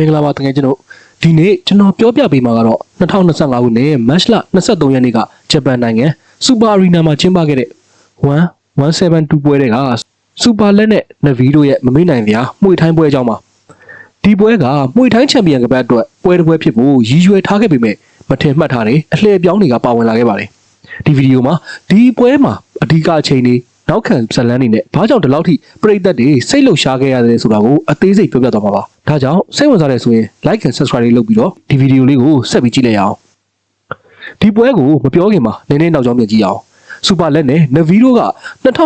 မင်္ဂလာပါတကယ်ကျွန်တော်ဒီနေ့ကျွန်တော်ပြောပြပေးမှာကတော့2025ခုနှစ်မတ်လ23ရက်နေ့ကဂျပန်နိုင်ငံစူပါအရီနာမှာကျင်းပခဲ့တဲ့1172ပွဲတွေကစူပါလက်နဲ့နဗီတို့ရဲ့မမေ့နိုင်စရာမှွေထိုင်းပွဲအကြောင်းပါဒီပွဲကမှွေထိုင်းချန်ပီယံကပတ်အတွက်ပွဲတစ်ပွဲဖြစ်ဖို့ရည်ရွယ်ထားခဲ့ပေမဲ့မထင်မှတ်ထားတဲ့အလှည့်ပြောင်းတွေကပါဝင်လာခဲ့ပါတယ်ဒီဗီဒီယိုမှာဒီပွဲမှာအဓိကအချိန်တွေ နောက်ခံဇတ်လန်းတွေနဲ့ဘာကြောင့်ဒီလောက်ထိပြိသက်တွေစိတ်လှုပ်ရှားခဲ့ရတယ်ဆိုတာကိုအသေးစိတ်ပြောပြသွားမှာပါဒါကြောင့်စိတ်ဝင်စားတဲ့ဆိုရင် like and subscribe လေးလုပ်ပြီးတော့ဒီဗီဒီယိုလေးကိုဆက်ပြီးကြည့်လိုက်ရအောင်ဒီပွဲကိုမပြောခင်မှာနည်းနည်းနောက်ကြောင်းပြန်ကြည့်အောင်စူပါလက်နဲ့နဗီတို့က2023ခု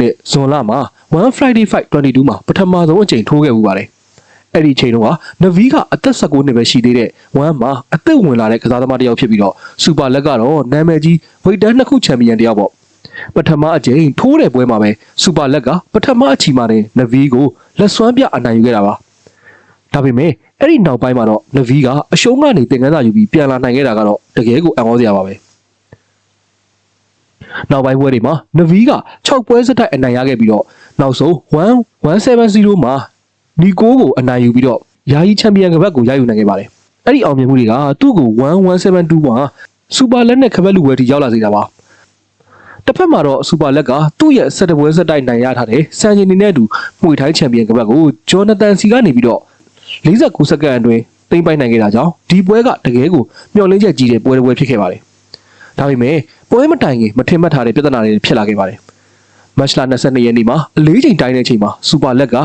နှစ်ဇွန်လမှာ1 Friday Fight 22မှာပထမဆုံးအကြိမ်ထိုးခဲ့မှုပါတယ်အဲ့ဒီချိန်တော့နဗီကအသက်19နှစ်ပဲရှိသေးတဲ့1မှာအသက်ဝင်လာတဲ့ကစားသမားတစ်ယောက်ဖြစ်ပြီးတော့စူပါလက်ကတော့နာမည်ကြီးဝိတ်တန်းနှစ်ခုချန်ပီယံတစ်ယောက်ပေါ့ ပထမအကြိမ်ထိုးတဲ့ပွဲမှာပဲစူပါလက်ကပထမအချီမှာတင်နဗီကိုလက်စွမ်းပြအနိုင်ယူခဲ့တာပါဒါပေမဲ့အဲ့ဒီနောက်ပိုင်းမှာတော့နဗီကအရှုံးကနေသင်ခန်းစာယူပြီးပြန်လာနိုင်ခဲ့တာကတော့တကယ်ကိုအံ့ဩစရာပါပဲနောက်ပိုင်းပွဲတွေမှာနဗီက6ပွဲစတိုက်အနိုင်ရခဲ့ပြီးတော့နောက်ဆုံး1170မှာနီကိုကိုအနိုင်ယူပြီးတော့ယာယီချန်ပီယံကပတ်ကိုရယူနိုင်ခဲ့ပါတယ်အဲ့ဒီအောင်မြင်မှုတွေကသူ့ကို1172မှာစူပါလက်နဲ့ခပတ်လူဝဲတီရောက်လာစေတာပါ တစ်ဖက်မှာတော့စူပါလက်ကသူ့ရဲ့ဆက်တပွဲဆက်တိုက်နိုင်ရထားတဲ့စံချိန်နေနဲ့အတူမှွေထိုင်းချန်ပီယံကပတ်ကိုဂျော်နသန်စီကနေပြီးတော့49စက္ကန့်အတွင်းသိမ်းပိုက်နိုင်ခဲ့တာကြောင့်ဒီပွဲကတကယ်ကိုမျှော်လင့်ချက်ကြီးတဲ့ပွဲတစ်ပွဲဖြစ်ခဲ့ပါတယ်။ဒါပေမဲ့ပွဲမတိုင်ခင်မထင်မှတ်ထားတဲ့ပြဿနာတွေဖြစ်လာခဲ့ပါတယ်။မတ်လ22ရက်နေ့မှာအလေးချိန်တိုင်းတဲ့အချိန်မှာစူပါလက်က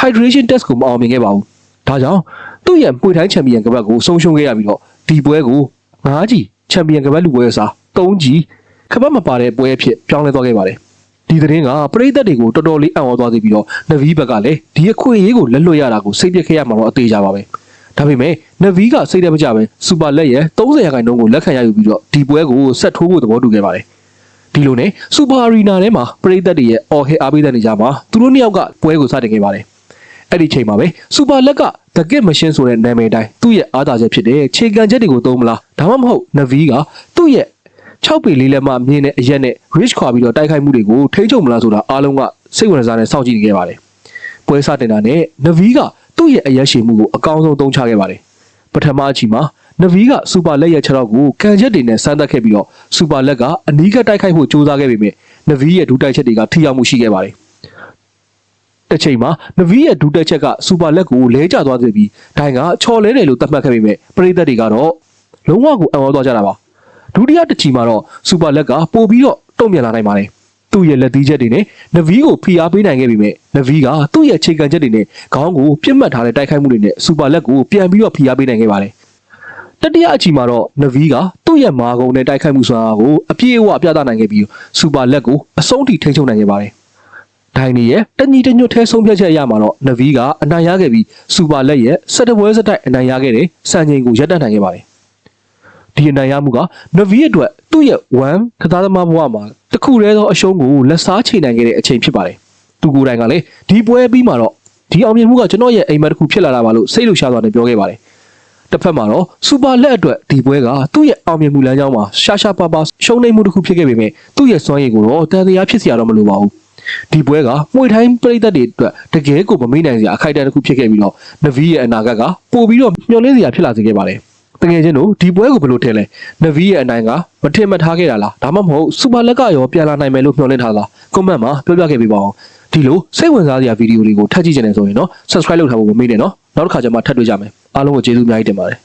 hydration test ကိုမအောင်မြင်ခဲ့ပါဘူး။ဒါကြောင့်သူ့ရဲ့မှွေထိုင်းချန်ပီယံကပတ်ကိုဆုံးရှုံးခဲ့ရပြီးတော့ဒီပွဲကို9ကြီးချန်ပီယံကပတ်လူပွဲအစား3ကြီး ခပတ်မပါတဲ့ပွဲအဖြစ်ပြောင်းလဲသွားခဲ့ပါတယ်။ဒီသတင်းကပရိသတ်တွေကိုတော်တော်လေးအံ့ဩသွားစေပြီးတော့နဗီဘက်ကလည်းဒီအခွင့်အရေးကိုလက်လွတ်ရတာကိုစိတ်ပြက်ခဲ့ရမှာတော့အသေးကြပါပဲ။ဒါပေမဲ့နဗီကစိတ်တမကြပဲစူပါလက်ရဲ့30ရာခိုင်နှုန်းကိုလက်ခံရယူပြီးတော့ဒီပွဲကိုဆက်ထိုးဖို့သဘောတူခဲ့ပါတယ်။ဒီလိုနဲ့စူပါအရီနာထဲမှာပရိသတ်တွေရဲ့အော်ဟစ်အားပေးတဲ့နေကြမှာသူတို့နှစ်ယောက်ကပွဲကိုစတင်ခဲ့ပါတယ်။အဲ့ဒီချိန်မှာပဲစူပါလက်က The Kid Machine ဆိုတဲ့နာမည်တိုင်းသူ့ရဲ့အားသာချက်ဖြစ်တဲ့ခြေကန်ချက်တွေကိုသုံးမလားဒါမှမဟုတ်နဗီကသူ့ရဲ့ 6ပေလေးလက်မမြင်းတဲ့အရက်နဲ့ rich ခွာပြီးတော့တိုက်ခိုက်မှုတွေကိုထိန်းချုပ်မလားဆိုတာအားလုံးကစိတ်ဝင်စားနေစောင့်ကြည့်နေခဲ့ပါတယ်။ပွဲစတင်တာနဲ့နဗီကသူ့ရဲ့အရက်ရှိမှုကိုအကောင်းဆုံးသုံးချခဲ့ပါတယ်။ပထမအချီမှာနဗီကစူပါလက်ရဲ့ခြေထောက်ကိုကန်ချက်တွေနဲ့ဆန်းသက်ခဲ့ပြီးတော့စူပါလက်ကအနီးကပ်တိုက်ခိုက်ဖို့ကြိုးစားခဲ့ပေမဲ့နဗီရဲ့ဒူတိုက်ချက်တွေကထိရောက်မှုရှိခဲ့ပါတယ်။တစ်ချိန်မှာနဗီရဲ့ဒူတက်ချက်ကစူပါလက်ကိုလဲကျသွားစေပြီးဒိုင်ကချော်လဲတယ်လို့သတ်မှတ်ခဲ့ပေမဲ့ပရိသတ်တွေကတော့လုံးဝကိုအံ့ဩသွားကြတာပါ ဒုတိယတစ်ချီမှာတော့စူပါလက်ကပို့ပြီးတော့တုံ့ပြန်လာနိုင်ပါတယ်သူ့ရဲ့လက်သီးချက်တွေနဲ့နဗီကိုဖိအားပေးနိုင်ခဲ့ပေမဲ့နဗီကသူ့ရဲ့ခြေကန်ချက်တွေနဲ့ခေါင်းကိုပြစ်မှတ်ထားတဲ့တိုက်ခိုက်မှုတွေနဲ့စူပါလက်ကိုပြန်ပြီးတော့ဖိအားပေးနိုင်ခဲ့ပါတယ်တတိယအချီမှာတော့နဗီကသူ့ရဲ့မာကုံနဲ့တိုက်ခိုက်မှုစွမ်းအားကိုအပြည့်အဝပြသနိုင်ခဲ့ပြီးစူပါလက်ကိုအဆုံးထိထိန်းချုပ်နိုင်ခဲ့ပါတယ်ဒိုင်နီရဲ့တညီတညွတ်ထဲဆုံးဖြတ်ချက်ရမှာတော့နဗီကအနိုင်ရခဲ့ပြီးစူပါလက်ရဲ့စက်တပွဲစတိုက်အနိုင်ရခဲ့တဲ့စံချိန်ကိုရပ်တန့်နိုင်ခဲ့ပါတယ် ဒီအနိုင်ရမှုကနဗီအတွက်သူ့ရဲ့1ကစားသမားဘဝမှာတခုတည်းသောအရှုံးကိုလက်စားချိန်နိုင်ခဲ့တဲ့အချိန်ဖြစ်ပါတယ်သူကိုယ်တိုင်ကလည်းဒီပွဲပြီးမှာတော့ဒီအောင်မြင်မှုကကျွန်တော်ရဲ့အိမ်မက်တစ်ခုဖြစ်လာတာပါလို့စိတ်လှုပ်ရှားသွားတယ်ပြောခဲ့ပါတယ်တစ်ဖက်မှာတော့စူပါလက်အတွက်ဒီပွဲကသူ့ရဲ့အောင်မြင်မှုလမ်းကြောင်းမှာရှာရှာပါပါရှုံးနိမ့်မှုတစ်ခုဖြစ်ခဲ့ပေမဲ့သူ့ရဲ့စွမ်းရည်ကိုတော့တန်တရားဖြစ်စရာတော့မလိုပါဘူးဒီပွဲကမှွေထိုင်းပြည်သက်တွေအတွက်တကယ်ကိုမမေ့နိုင်စရာအခိုက်အတန့်တစ်ခုဖြစ်ခဲ့ပြီးတော့နဗီရဲ့အနာဂတ်ကပို့ပြီးတော့မျှော်လင့်စရာဖြစ်လာစေခဲ့ပါတယ် တကယ်ချင်းတို့ဒီပွဲကိုဘယ်လိုထင်လဲနဗီရဲ့အနိုင်ကမထင်မှတ်ထားခဲ့တာလားဒါမှမဟုတ်စူပါလက်ကရောပြန်လာနိုင်မယ်လို့မျှော်လင့်ထားတာကွန်မန့်မှာပြောပြခဲ့ပေးပါအောင်ဒီလိုစိတ်ဝင်စားစရာဗီဒီယိုလေးကိုထပ်ကြည့်ကြနေဆိုရင်တော့ subscribe လုပ်ထားဖို့မမေ့နဲ့နော်နောက်တစ်ခါကျမှထပ်တွေ့ကြမယ်အားလုံးကိုကျေးဇူးအများကြီးတင်ပါတယ်